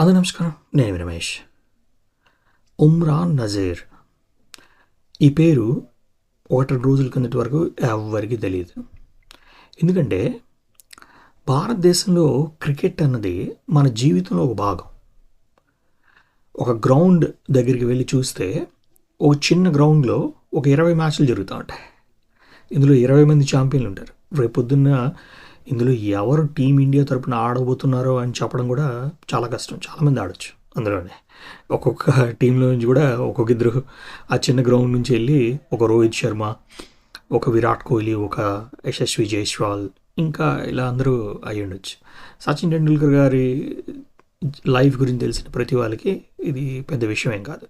అందరూ నమస్కారం. నేను రమేష్. ఉమ్రాన్ నజీర్. ఈ పేరు ఒకటి రోజుల కిందటి వరకు ఎవరికి తెలియదు. ఎందుకంటే భారతదేశంలో క్రికెట్ అన్నది మన జీవితంలో ఒక భాగం. ఒక గ్రౌండ్ దగ్గరికి వెళ్ళి చూస్తే ఒక చిన్న గ్రౌండ్లో ఒక ఇరవై మ్యాచ్లు జరుగుతూ ఉంటాయి. ఇందులో ఇరవై మంది ఛాంపియన్లు ఉంటారు. రేపు పొద్దున్న ఇందులో ఎవరు టీం ఇండియా తరపున ఆడబోతున్నారో అని చెప్పడం కూడా చాలా కష్టం. చాలామంది ఆడొచ్చు అందులోనే. ఒక్కొక్క టీంలో నుంచి కూడా ఒక్కొక్క ఇద్దరు ఆ చిన్న గ్రౌండ్ నుంచి వెళ్ళి ఒక రోహిత్ శర్మ ఒక విరాట్ కోహ్లీ ఒక యశస్వి జైస్వాల్ ఇంకా ఇలా అందరూ అయి ఉండొచ్చు. సచిన్ టెండూల్కర్ గారి లైఫ్ గురించి తెలిసిన ప్రతి వాళ్ళకి ఇది పెద్ద విషయం ఏం కాదు.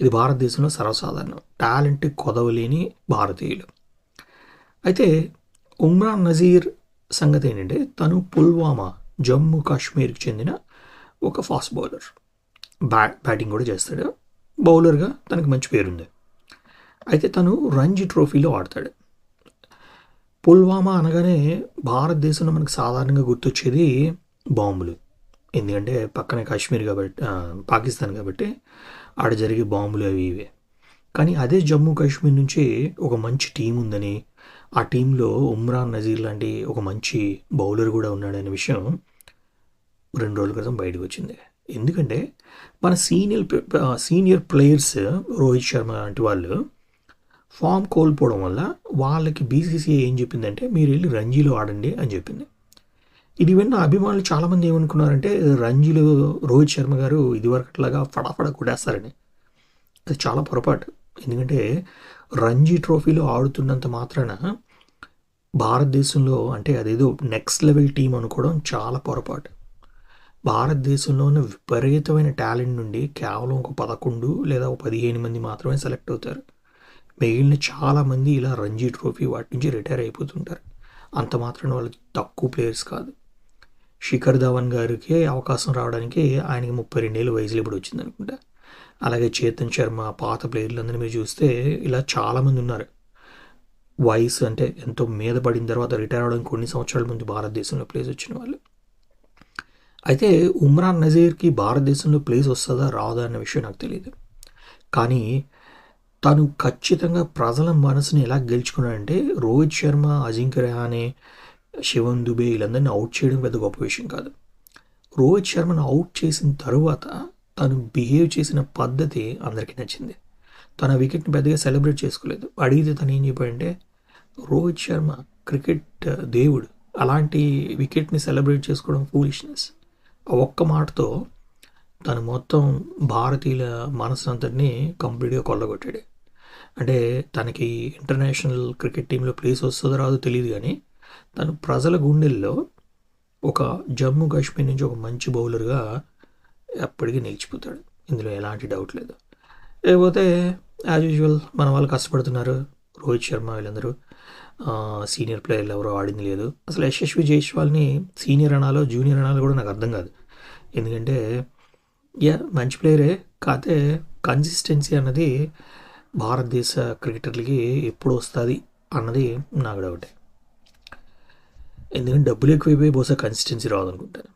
ఇది భారతదేశంలో సర్వసాధారణం. టాలెంట్ కొదవలేని భారతీయులు. అయితే ఉమ్రాన్ నజీర్ సంగతి ఏంటంటే తను పుల్వామా జమ్మూ కాశ్మీర్కి చెందిన ఒక ఫాస్ట్ బౌలర్. బ్యా బ్యాటింగ్ కూడా చేస్తాడు. బౌలర్గా తనకి మంచి పేరుంది. అయితే తను రంజీ ట్రోఫీలో ఆడతాడు. పుల్వామా అనగానే భారతదేశంలో మనకు సాధారణంగా గుర్తొచ్చేది బాంబులు. ఎందుకంటే పక్కనే కాశ్మీర్ కాబట్టి పాకిస్తాన్ కాబట్టి ఆడ జరిగే బాంబులు అవి ఇవే. కానీ అదే జమ్మూ కాశ్మీర్ నుంచి ఒక మంచి టీం ఉందని ఆ టీంలో ఉమ్రాన్ నజీర్ లాంటి ఒక మంచి బౌలర్ కూడా ఉన్నాడనే విషయం రెండు రోజుల క్రితం బయటకు వచ్చింది. ఎందుకంటే మన senior senior players Rohit Sharma లాంటి వాళ్ళు ఫామ్ కోల్పోవడం వల్ల వాళ్ళకి బీసీసీఐ ఏం చెప్పిందంటే మీరు వెళ్ళి రంజీలో ఆడండి అని చెప్పింది. ఇది విన్న అభిమానులు చాలామంది ఏమనుకున్నారంటే రంజీలో రోహిత్ శర్మ గారు ఇదివరకట్లాగా ఫడాఫడ కొట్టేస్తారని. అది చాలా పొరపాటు. ఎందుకంటే రంజీ ట్రోఫీలో ఆడుతున్నంత మాత్రాన భారతదేశంలో అంటే అదేదో నెక్స్ట్ లెవెల్ టీం అనుకోవడం చాలా పొరపాటు. భారతదేశంలో ఉన్న విపరీతమైన టాలెంట్ నుండి కేవలం ఒక పదకొండు లేదా ఒక పదిహేను మంది మాత్రమే సెలెక్ట్ అవుతారు. మిగిలిన చాలామంది ఇలా రంజీ ట్రోఫీ వాటి నుంచి రిటైర్ అయిపోతుంటారు. అంత మాత్రం వాళ్ళు తక్కువ ప్లేయర్స్ కాదు. శిఖర్ ధవన్ గారికి అవకాశం రావడానికి ఆయనకి ముప్పై రెండేళ్ళు వయసులో ఇప్పుడు వచ్చింది అనుకుంటా అలాగే చేతన్ శర్మ పాత ప్లేయర్లందరినీ మీరు చూస్తే ఇలా చాలామంది ఉన్నారు. వయసు అంటే ఎంతో మీద పడిన తర్వాత రిటైర్ అవడానికి కొన్ని సంవత్సరాల ముందు భారతదేశంలో ప్లేస్ వచ్చిన వాళ్ళు. అయితే ఉమ్రాన్ నజీర్కి భారతదేశంలో ప్లేస్ వస్తుందా రాదా అన్న విషయం నాకు తెలియదు కానీ తను ఖచ్చితంగా ప్రజల మనసుని ఎలా గెలుచుకున్నాడంటే రోహిత్ శర్మ అజింక్య రహానే శివన్ దుబే వీళ్ళందరినీ అవుట్ చేయడం పెద్ద గొప్ప విషయం కాదు. రోహిత్ శర్మను అవుట్ చేసిన తరువాత తను బిహేవ్ చేసిన పద్ధతి అందరికీ నచ్చింది. తన వికెట్ని పెద్దగా సెలబ్రేట్ చేసుకోలేదు. అడిగితే తను ఏం చెప్పాడంటే రోహిత్ శర్మ క్రికెట్ దేవుడు. అలాంటి వికెట్ని సెలబ్రేట్ చేసుకోవడం ఫూలిష్నెస్. ఒక్క మాటతో తను మొత్తం భారతీయుల మనసు అంతటిని కంప్లీట్గా కొల్లగొట్టాడు. అంటే తనకి ఇంటర్నేషనల్ క్రికెట్ టీంలో ప్లేస్ వస్తుందో రాదో తెలియదు కానీ తను ప్రజల గుండెల్లో ఒక జమ్మూ కాశ్మీర్ నుంచి ఒక మంచి బౌలర్గా ఎప్పటికీ నిలిచిపోతాడు. ఇందులో ఎలాంటి డౌట్ లేదు. లేకపోతే యాజ్ యూజువల్ మన వాళ్ళు కష్టపడుతున్నారు. రోహిత్ శర్మ వీళ్ళందరూ. సీనియర్ ప్లేయర్లు ఎవరో ఆడింది లేదు. అసలు యశస్వి జైస్వాల్ని సీనియర్ అనాలో జూనియర్ అనాలో కూడా నాకు అర్థం కాదు. ఎందుకంటే యా మంచి ప్లేయరే. కాకపోతే కన్సిస్టెన్సీ అన్నది భారతదేశ క్రికెటర్లకి ఎప్పుడు వస్తుంది అన్నది నాకు డౌటే ఎందుకంటే డబ్బులు ఎక్కువైపోయి బహుశా కన్సిస్టెన్సీ రాదనుకుంటాను.